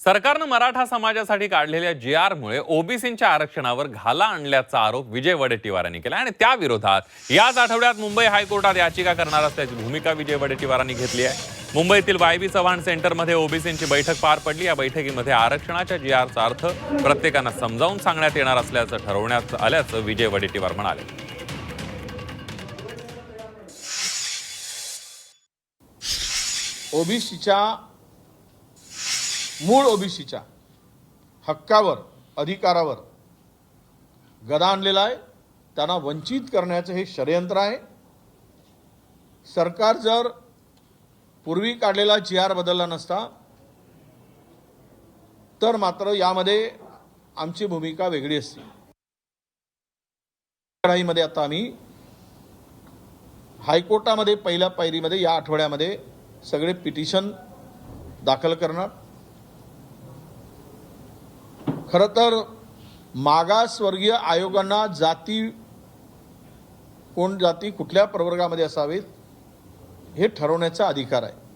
सरकारनं मराठा समाजासाठी काढलेल्या जी आरमुळे ओबीसींच्या आरक्षणावर घाला आणल्याचा आरोप विजय वडेट्टीवारांनी केला आणि त्या विरोधात याच आठवड्यात मुंबई हायकोर्टात याचिका करणार असल्याची भूमिका विजय वडेट्टीवारांनी घेतली आहे. मुंबईतील वायबी चव्हाण सेंटरमध्ये ओबीसींची बैठक पार पडली. या बैठकीमध्ये आरक्षणाच्या जी आरचा अर्थ प्रत्येकांना समजावून सांगण्यात येणार असल्याचं ठरवण्यात आल्याचं विजय वडेट्टीवार म्हणाले. ओबीसीच्या मूळ ओबीसीच्या हक्कावर अधिकारावर गदा आणलेला आहे. त्यांना वंचित करण्याचं हे षडयंत्र आहे. सरकार जर पूर्वी काढलेला जी आर बदलला नसता तर मात्र यामध्ये आमची भूमिका वेगळी असते. लढाईमध्ये आता आम्ही हायकोर्टामध्ये पहिल्या पायरीमध्ये या आठवड्यामध्ये सगळे पिटिशन दाखल करणार. खरं तर मागासवर्गीय आयोगांना जाती कोण जाती कुठल्या प्रवर्गामध्ये असावेत हे ठरवण्याचा अधिकार आहे.